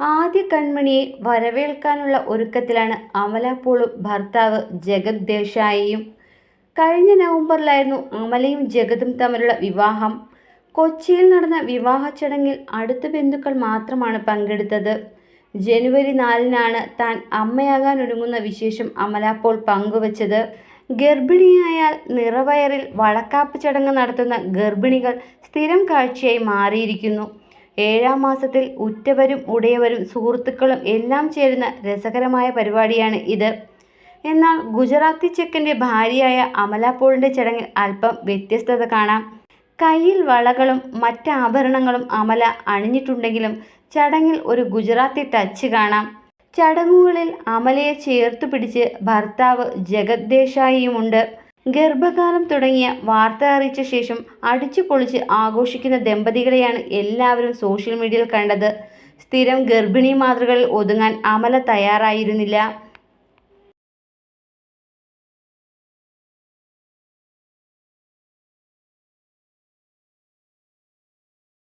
ആദ്യ കൺമണിയെ വരവേൽക്കാനുള്ള ഒരുക്കത്തിലാണ് അമലപ്പോളും ഭർത്താവ് ജഗത് ദേശായിയും. കഴിഞ്ഞ നവംബറിലായിരുന്നു അമലയും ജഗതും തമ്മിലുള്ള വിവാഹം. കൊച്ചിയിൽ നടന്ന വിവാഹ ചടങ്ങിൽ അടുത്ത ബന്ധുക്കൾ മാത്രമാണ് പങ്കെടുത്തത്. ജനുവരി നാലിനാണ് താൻ അമ്മയാകാൻ ഒരുങ്ങുന്ന വിശേഷം അമലാപ്പോൾ പോൾ പങ്കുവച്ചത്. ഗർഭിണിയായാൽ നിറവയറിൽ വളക്കാപ്പ് ചടങ്ങ് നടത്തുന്ന ഗർഭിണികൾ സ്ഥിരം കാഴ്ചയായി മാറിയിരിക്കുന്നു. ഏഴാം മാസത്തിൽ ഉറ്റവരും ഉടയവരും സുഹൃത്തുക്കളും എല്ലാം ചേരുന്ന രസകരമായ പരിപാടിയാണ് ഇത്. എന്നാൽ ഗുജറാത്തി ചെക്കന്റെ ഭാര്യയായ അമല പോളിന്റെ ചടങ്ങിൽ അല്പം വ്യത്യസ്തത കാണാം. കയ്യിൽ വളകളും മറ്റ് ആഭരണങ്ങളും അമല അണിഞ്ഞിട്ടുണ്ടെങ്കിലും ചടങ്ങിൽ ഒരു ഗുജറാത്തി ടച്ച് കാണാം. ചടങ്ങുകളിൽ അമലയെ ചേർത്തു പിടിച്ച് ഭർത്താവ് ജഗത് ദേശായിയുമുണ്ട്. ഗർഭകാലം തുടങ്ങിയ വാർത്ത അറിയിച്ച ശേഷം അടിച്ചു പൊളിച്ച് ആഘോഷിക്കുന്ന ദമ്പതികളെയാണ് എല്ലാവരും സോഷ്യൽ മീഡിയയിൽ കണ്ടത്. സ്ഥിരം ഗർഭിണി മാതൃകളിൽ ഒതുങ്ങാൻ അമല തയ്യാറായിരുന്നില്ല.